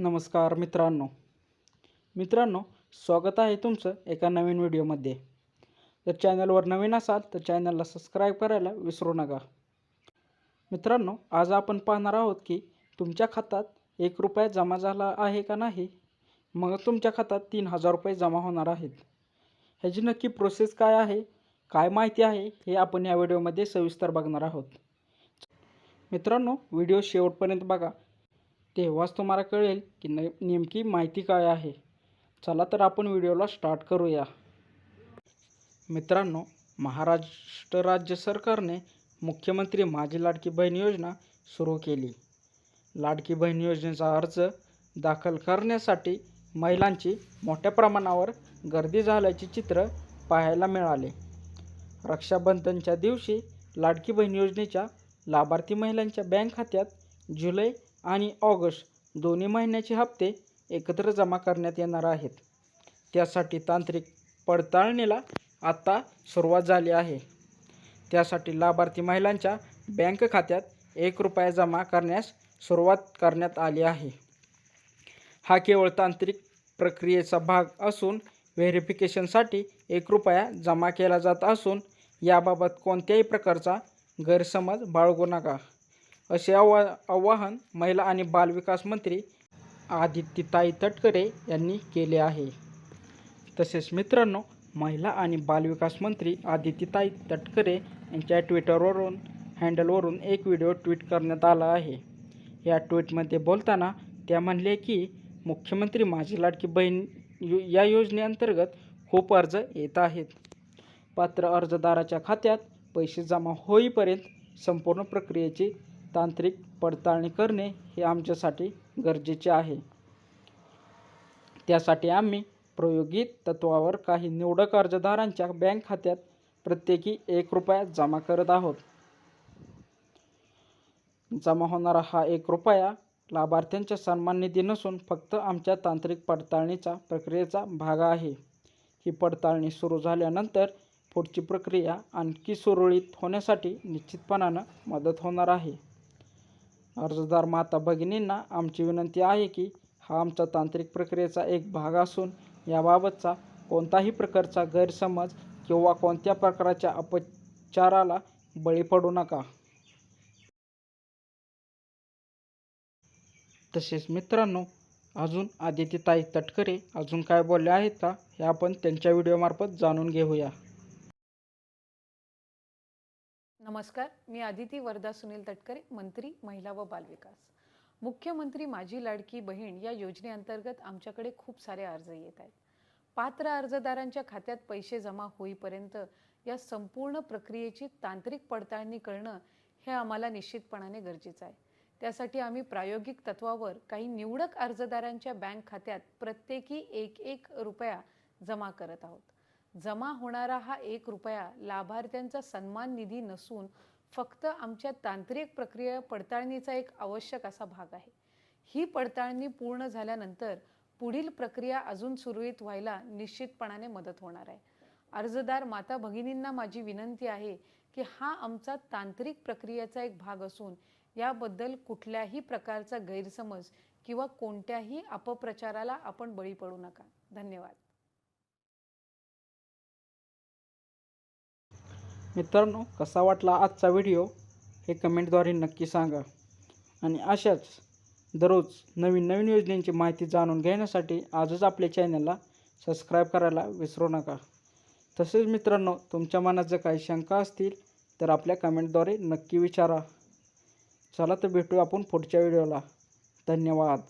नमस्कार मित्रांनो. मित्रांनो स्वागत आहे तुमचं एका नवीन व्हिडिओमध्ये. जर चॅनलवर नवीन असाल तर चॅनलला सबस्क्राईब करायला विसरू नका. मित्रांनो आज आपण पाहणार आहोत की तुमच्या खात्यात एक रुपया जमा झाला आहे का नाही? मग तुमच्या खात्यात तीन हजार रुपये जमा होणार आहेत. ह्याची नक्की प्रोसेस काय आहे? काय माहिती आहे? हे आपण या व्हिडिओमध्ये सविस्तर बघणार आहोत. मित्रांनो व्हिडिओ शेवटपर्यंत बघा. तेव्हाच तुम्हाला कळेल की न नेमकी माहिती काय आहे. चला तर आपण व्हिडिओला स्टार्ट करूया. मित्रांनो महाराष्ट्र राज्य सरकारने मुख्यमंत्री माझी लाडकी बहीण योजना सुरू केली. लाडकी बहीण योजनेचा अर्ज दाखल करण्यासाठी महिलांची मोठ्या प्रमाणावर गर्दी झाल्याचे चित्र पाहायला मिळाले. रक्षाबंधनच्या दिवशी लाडकी बहीण योजनेच्या लाभार्थी महिलांच्या बँक खात्यात जुलै आणि ऑगस्ट दोन्ही महिन्याचे हप्ते एकत्र जमा करण्यात येणार आहेत. त्यासाठी तांत्रिक पडताळणीला आत्ता सुरुवात झाली आहे. त्यासाठी लाभार्थी महिलांच्या बँक खात्यात एक रुपया जमा करण्यास सुरुवात करण्यात आली आहे. हा केवळ तांत्रिक प्रक्रियेचा भाग असून व्हेरिफिकेशनसाठी एक रुपया जमा केला जात असून याबाबत कोणत्याही प्रकारचा गैरसमज बाळगू नका. असे आवा आवाहन महिला आणि बालविकास मंत्री आदित्यताई तटकरे यांनी केले आहे. तसेच मित्रांनो महिला आणि बालविकास मंत्री आदित्यताई तटकरे यांच्या ट्विटरवरून हँडलवरून एक व्हिडिओ ट्विट करण्यात आला आहे. या ट्विटमध्ये बोलताना त्या म्हणले की मुख्यमंत्री माझी लाडकी बहीण यो या योजनेअंतर्गत खूप अर्ज येत आहेत. पात्र अर्जदाराच्या खात्यात पैसे जमा होईपर्यंत संपूर्ण प्रक्रियेची तांत्रिक पडताळणी करणे हे आमच्यासाठी गरजेचे आहे. त्यासाठी आम्ही प्रायोगिक तत्वावर काही निवडक अर्जदारांच्या बँक खात्यात प्रत्येकी एक रुपया जमा करत आहोत. जमा होणारा हा एक रुपया लाभार्थ्यांच्या सन्मान निधी नसून फक्त आमच्या तांत्रिक पडताळणीचा प्रक्रियेचा भाग आहे. ही पडताळणी सुरू झाल्यानंतर पुढची प्रक्रिया आणखी सुरळीत होण्यासाठी निश्चितपणानं मदत होणार आहे. अर्जदार माता भगिनींना आमची विनंती आहे की हा आमचा तांत्रिक प्रक्रियेचा एक भाग असून याबाबतचा कोणताही प्रकारचा गैरसमज किंवा कोणत्या प्रकारच्या अपचाराला बळी पडू नका. तसेच मित्रांनो अजून आदित्यताई तटकरे अजून काय बोलले आहेत का हे आपण त्यांच्या व्हिडिओमार्फत जाणून घेऊया. नमस्कार मी आदिती वरदा सुनील तटकरे मंत्री महिला व बालविकास. मुख्यमंत्री माझी लाडकी बहीण या योजनेअंतर्गत आमच्याकडे खूप सारे अर्ज येत आहेत. पात्र अर्जदारांच्या खात्यात पैसे जमा होईपर्यंत या संपूर्ण प्रक्रियेची तांत्रिक पडताळणी करणं हे आम्हाला निश्चितपणाने गरजेचं आहे. त्यासाठी आम्ही प्रायोगिक तत्वावर काही निवडक अर्जदारांच्या बँक खात्यात प्रत्येकी एक एक रुपया जमा करत आहोत. जमा होणारा हा एक रुपया लाभार्थ्यांचा सन्मान निधी नसून फक्त आमच्या तांत्रिक प्रक्रिया पडताळणीचा एक आवश्यक असा भाग आहे. ही पडताळणी पूर्ण झाल्यानंतर पुढील प्रक्रिया अजून सुरळीत व्हायला निश्चितपणाने मदत होणार आहे. अर्जदार माता भगिनींना माझी विनंती आहे की हा आमचा तांत्रिक प्रक्रियेचा एक भाग असून याबद्दल कुठल्याही प्रकारचा गैरसमज किंवा कोणत्याही अपप्रचाराला आपण बळी पडू नका. धन्यवाद. मित्रांनो कसा वाटला आजचा व्हिडिओ हे कमेंटद्वारे नक्की सांगा. आणि अशाच दररोज नवीन नवीन योजनेची माहिती जाणून घेण्यासाठी आजच आपल्या चॅनलला सबस्क्राईब करायला विसरू नका. तसेच मित्रांनो तुमच्या मनात जर काही शंका असतील तर आपल्या कमेंटद्वारे नक्की विचारा. चला तर भेटू आपण पुढच्या व्हिडिओला. धन्यवाद.